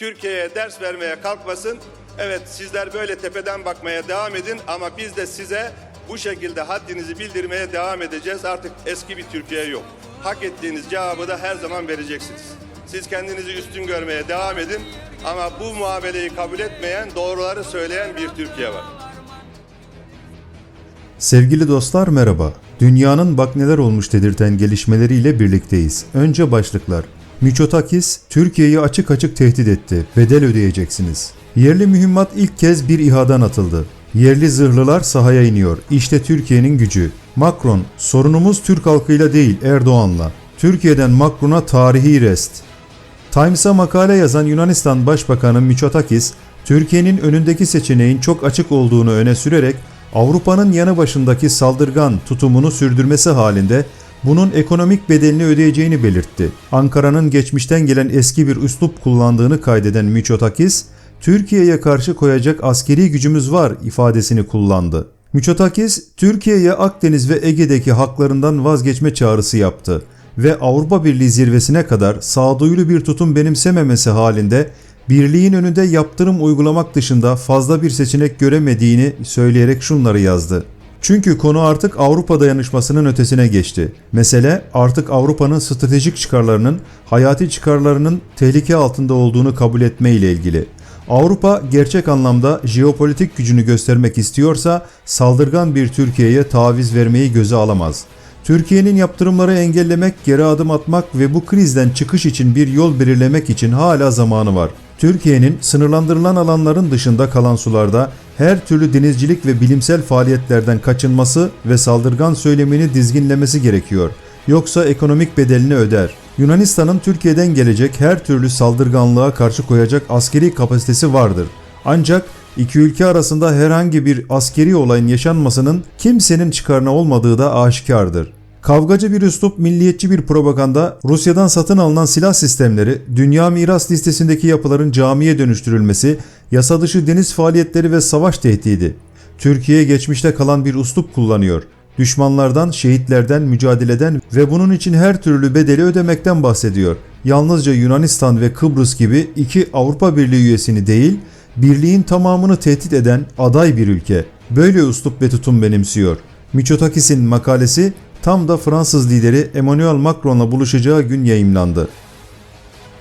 Türkiye'ye ders vermeye kalkmasın. Evet sizler böyle tepeden bakmaya devam edin ama biz de size bu şekilde haddinizi bildirmeye devam edeceğiz. Artık eski bir Türkiye yok. Hak ettiğiniz cevabı da her zaman vereceksiniz. Siz kendinizi üstün görmeye devam edin ama bu muameleyi kabul etmeyen, doğruları söyleyen bir Türkiye var. Sevgili dostlar merhaba. Dünyanın bak neler olmuş dedirten gelişmeleriyle birlikteyiz. Önce başlıklar. Miçotakis, Türkiye'yi açık açık tehdit etti. Bedel ödeyeceksiniz. Yerli mühimmat ilk kez bir İHA'dan atıldı. Yerli zırhlılar sahaya iniyor. İşte Türkiye'nin gücü. Macron, sorunumuz Türk halkıyla değil Erdoğan'la. Türkiye'den Macron'a tarihi rest. Times'a makale yazan Yunanistan Başbakanı Mitsotakis, Türkiye'nin önündeki seçeneğin çok açık olduğunu öne sürerek Avrupa'nın yanı başındaki saldırgan tutumunu sürdürmesi halinde bunun ekonomik bedelini ödeyeceğini belirtti. Ankara'nın geçmişten gelen eski bir üslup kullandığını kaydeden Mitsotakis, Türkiye'ye karşı koyacak askeri gücümüz var ifadesini kullandı. Mitsotakis, Türkiye'ye Akdeniz ve Ege'deki haklarından vazgeçme çağrısı yaptı ve Avrupa Birliği zirvesine kadar sağduyulu bir tutum benimsememesi halinde birliğin önünde yaptırım uygulamak dışında fazla bir seçenek göremediğini söyleyerek şunları yazdı. Çünkü konu artık Avrupa dayanışmasının ötesine geçti. Mesele artık Avrupa'nın stratejik çıkarlarının, hayati çıkarlarının tehlike altında olduğunu kabul etme ile ilgili. Avrupa gerçek anlamda jeopolitik gücünü göstermek istiyorsa saldırgan bir Türkiye'ye taviz vermeyi göze alamaz. Türkiye'nin yaptırımları engellemek, geri adım atmak ve bu krizden çıkış için bir yol belirlemek için hala zamanı var. Türkiye'nin sınırlandırılan alanların dışında kalan sularda her türlü denizcilik ve bilimsel faaliyetlerden kaçınması ve saldırgan söylemini dizginlemesi gerekiyor. Yoksa ekonomik bedelini öder. Yunanistan'ın Türkiye'den gelecek her türlü saldırganlığa karşı koyacak askeri kapasitesi vardır. Ancak iki ülke arasında herhangi bir askeri olayın yaşanmasının kimsenin çıkarına olmadığı da aşikardır. Kavgacı bir üslup, milliyetçi bir propaganda, Rusya'dan satın alınan silah sistemleri, dünya miras listesindeki yapıların camiye dönüştürülmesi, yasa dışı deniz faaliyetleri ve savaş tehdidi. Türkiye geçmişte kalan bir üslup kullanıyor. Düşmanlardan, şehitlerden, mücadeleden ve bunun için her türlü bedeli ödemekten bahsediyor. Yalnızca Yunanistan ve Kıbrıs gibi iki Avrupa Birliği üyesini değil, birliğin tamamını tehdit eden aday bir ülke. Böyle üslup ve tutum benimsiyor. Mitsotakis'in makalesi tam da Fransız lideri Emmanuel Macron'la buluşacağı gün yayımlandı.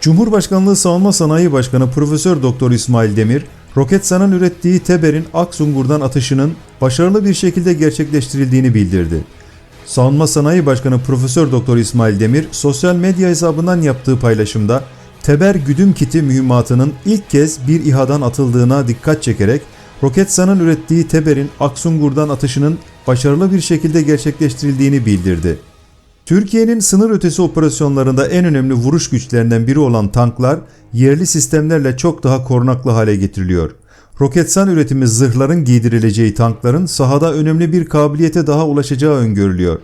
Cumhurbaşkanlığı Savunma Sanayi Başkanı Profesör Doktor İsmail Demir, Roketsan'ın ürettiği Teber'in Aksungur'dan atışının başarılı bir şekilde gerçekleştirildiğini bildirdi. Savunma Sanayi Başkanı Profesör Doktor İsmail Demir sosyal medya hesabından yaptığı paylaşımda Teber güdüm kiti mühimmatının ilk kez bir İHA'dan atıldığına dikkat çekerek Roketsan'ın ürettiği Teber'in Aksungur'dan atışının başarılı bir şekilde gerçekleştirildiğini bildirdi. Türkiye'nin sınır ötesi operasyonlarında en önemli vuruş güçlerinden biri olan tanklar yerli sistemlerle çok daha korunaklı hale getiriliyor. Roketsan üretimi zırhların giydirileceği tankların sahada önemli bir kabiliyete daha ulaşacağı öngörülüyor.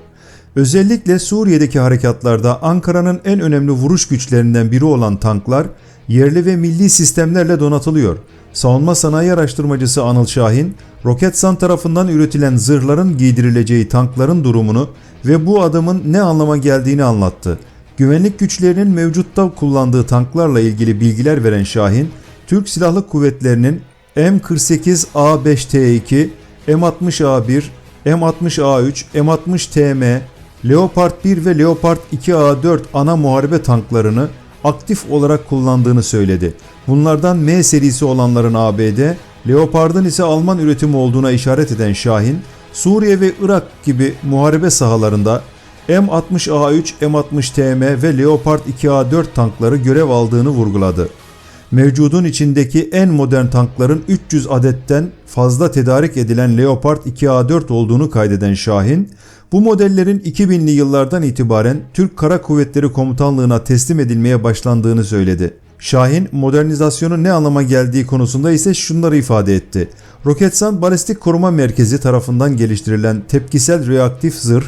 Özellikle Suriye'deki harekatlarda Ankara'nın en önemli vuruş güçlerinden biri olan tanklar yerli ve milli sistemlerle donatılıyor. Savunma sanayi araştırmacısı Anıl Şahin, Roketsan tarafından üretilen zırhların giydirileceği tankların durumunu ve bu adımın ne anlama geldiğini anlattı. Güvenlik güçlerinin mevcutta kullandığı tanklarla ilgili bilgiler veren Şahin, Türk Silahlı Kuvvetleri'nin M48A5T2, M60A1, M60A3, M60TM, Leopard 1 ve Leopard 2A4 ana muharebe tanklarını aktif olarak kullandığını söyledi. Bunlardan M serisi olanların ABD, Leopard'ın ise Alman üretimi olduğuna işaret eden Şahin, Suriye ve Irak gibi muharebe sahalarında M60A3, M60TM ve Leopard 2A4 tankları görev aldığını vurguladı. Mevcudun içindeki en modern tankların 300 adetten fazla tedarik edilen Leopard 2A4 olduğunu kaydeden Şahin, bu modellerin 2000'li yıllardan itibaren Türk Kara Kuvvetleri Komutanlığı'na teslim edilmeye başlandığını söyledi. Şahin modernizasyonun ne anlama geldiği konusunda ise şunları ifade etti. Roketsan Balistik Koruma Merkezi tarafından geliştirilen tepkisel reaktif zırh,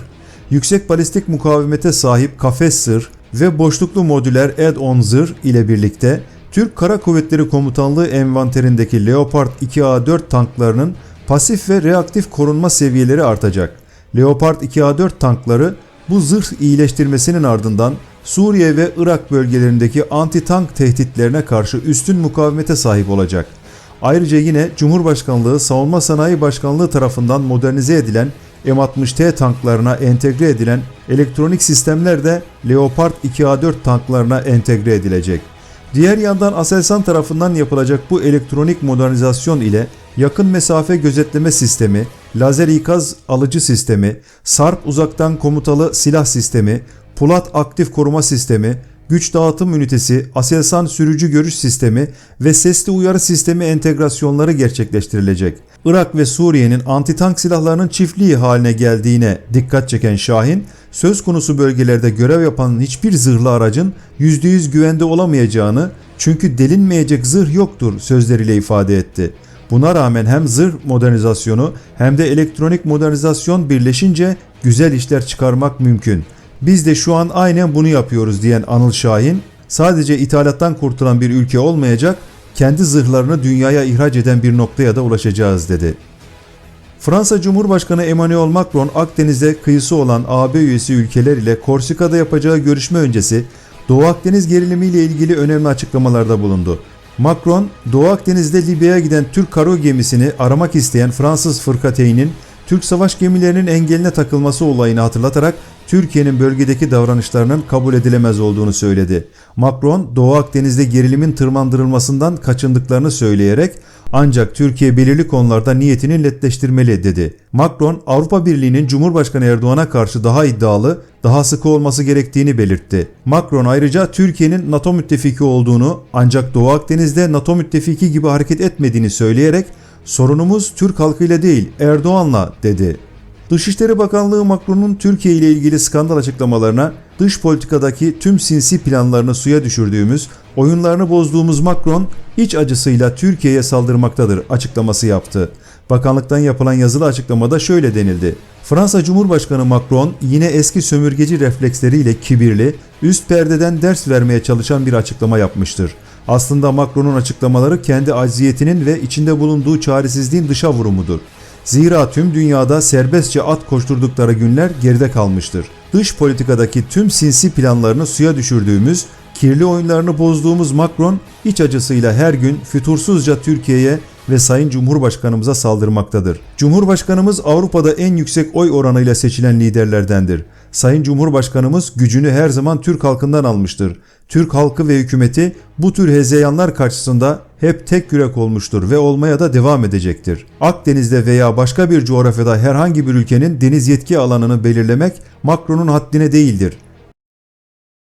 yüksek balistik mukavemete sahip kafes zırh ve boşluklu modüler add-on zırh ile birlikte Türk Kara Kuvvetleri Komutanlığı envanterindeki Leopard 2A4 tanklarının pasif ve reaktif korunma seviyeleri artacak. Leopard 2A4 tankları bu zırh iyileştirmesinin ardından Suriye ve Irak bölgelerindeki anti-tank tehditlerine karşı üstün mukavemete sahip olacak. Ayrıca yine Cumhurbaşkanlığı Savunma Sanayi Başkanlığı tarafından modernize edilen M60T tanklarına entegre edilen elektronik sistemler de Leopard 2A4 tanklarına entegre edilecek. Diğer yandan Aselsan tarafından yapılacak bu elektronik modernizasyon ile yakın mesafe gözetleme sistemi, lazer ikaz alıcı sistemi, SARP uzaktan komutalı silah sistemi, Pulat aktif koruma sistemi, güç dağıtım ünitesi, Aselsan sürücü görüş sistemi ve sesli uyarı sistemi entegrasyonları gerçekleştirilecek. Irak ve Suriye'nin antitank silahlarının çiftliği haline geldiğine dikkat çeken Şahin, söz konusu bölgelerde görev yapan hiçbir zırhlı aracın %100 güvende olamayacağını çünkü delinmeyecek zırh yoktur sözleriyle ifade etti. Buna rağmen hem zırh modernizasyonu hem de elektronik modernizasyon birleşince güzel işler çıkarmak mümkün. Biz de şu an aynen bunu yapıyoruz diyen Anıl Şahin, sadece ithalattan kurtulan bir ülke olmayacak, kendi zırhlarını dünyaya ihraç eden bir noktaya da ulaşacağız dedi. Fransa Cumhurbaşkanı Emmanuel Macron Akdeniz'de kıyısı olan AB üyesi ülkeler ile Korsika'da yapacağı görüşme öncesi Doğu Akdeniz gerilimiyle ilgili önemli açıklamalarda bulundu. Macron, Doğu Akdeniz'de Libya'ya giden Türk karo gemisini aramak isteyen Fransız fırkateyninin Türk savaş gemilerinin engeline takılması olayını hatırlatarak Türkiye'nin bölgedeki davranışlarının kabul edilemez olduğunu söyledi. Macron, Doğu Akdeniz'de gerilimin tırmandırılmasından kaçındıklarını söyleyerek ancak Türkiye belirli konularda niyetini netleştirmeli dedi. Macron, Avrupa Birliği'nin Cumhurbaşkanı Erdoğan'a karşı daha iddialı, daha sıkı olması gerektiğini belirtti. Macron ayrıca Türkiye'nin NATO müttefiki olduğunu ancak Doğu Akdeniz'de NATO müttefiki gibi hareket etmediğini söyleyerek sorunumuz Türk halkıyla değil Erdoğan'la dedi. Dışişleri Bakanlığı Macron'un Türkiye ile ilgili skandal açıklamalarına dış politikadaki tüm sinsi planlarını suya düşürdüğümüz, oyunlarını bozduğumuz Macron iç acısıyla Türkiye'ye saldırmaktadır açıklaması yaptı. Bakanlıktan yapılan yazılı açıklamada şöyle denildi. Fransa Cumhurbaşkanı Macron yine eski sömürgeci refleksleriyle kibirli, üst perdeden ders vermeye çalışan bir açıklama yapmıştır. Aslında Macron'un açıklamaları kendi acziyetinin ve içinde bulunduğu çaresizliğin dışa vurumudur. Zira tüm dünyada serbestçe at koşturdukları günler geride kalmıştır. Dış politikadaki tüm sinsi planlarını suya düşürdüğümüz, kirli oyunlarını bozduğumuz Macron iç acısıyla her gün fütursuzca Türkiye'ye ve Sayın Cumhurbaşkanımıza saldırmaktadır. Cumhurbaşkanımız Avrupa'da en yüksek oy oranıyla seçilen liderlerdendir. Sayın Cumhurbaşkanımız gücünü her zaman Türk halkından almıştır. Türk halkı ve hükümeti bu tür hezeyanlar karşısında hep tek yürek olmuştur ve olmaya da devam edecektir. Akdeniz'de veya başka bir coğrafyada herhangi bir ülkenin deniz yetki alanını belirlemek Macron'un haddine değildir.